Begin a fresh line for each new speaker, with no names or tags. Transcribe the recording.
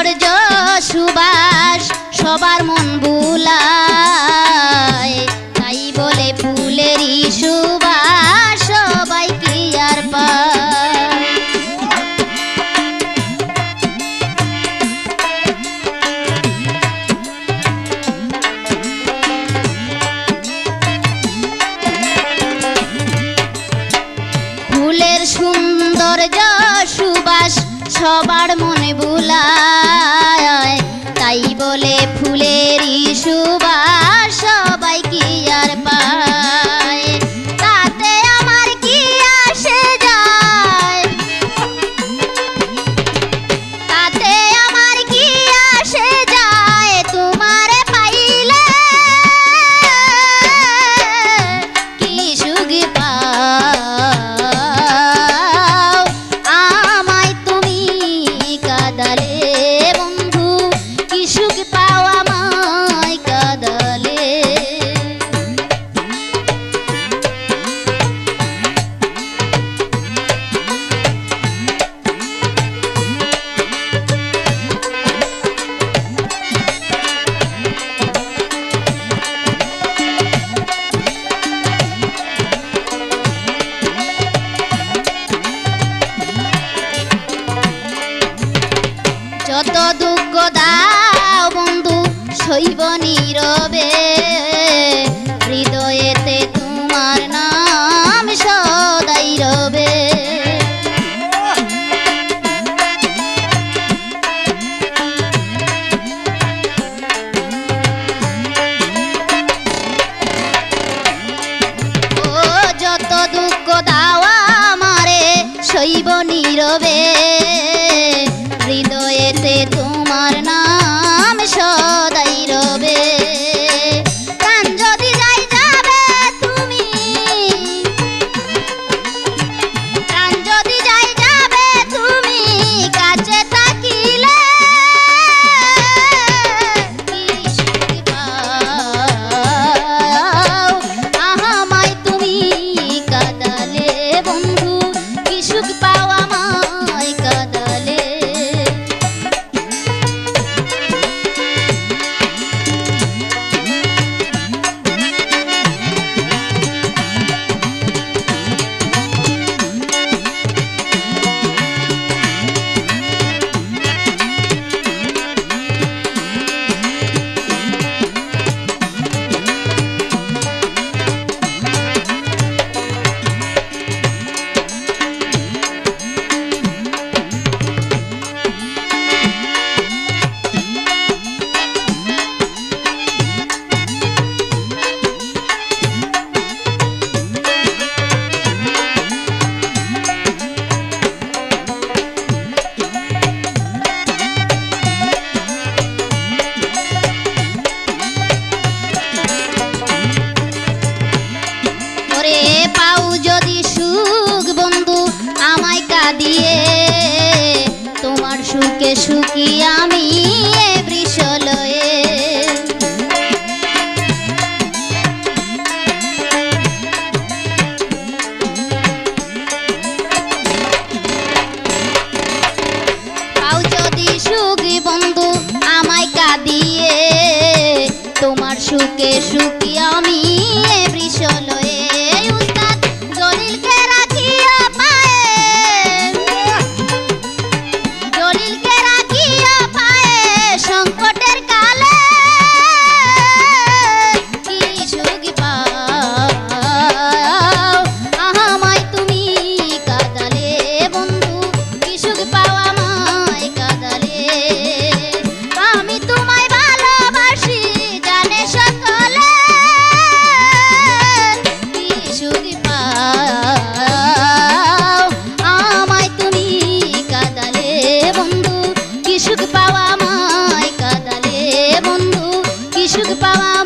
সৌন্দর্য সুবাস, সবার মন বুলায় তাই বলে ফুলের সুবাস, সবাই কি আর পায়। ফুলের সৌন্দর্য, সুবাস সবার মনে যত দুঃখ দাও বন্ধু, শৈব নীরবে। হৃদয়েতে তোমার নাম সদাই রবে। ও, যত দুঃখ দাও আমারে, শৈব নীরবে। sugar pie. সুখে সুখী আমি সুখ পাওয়া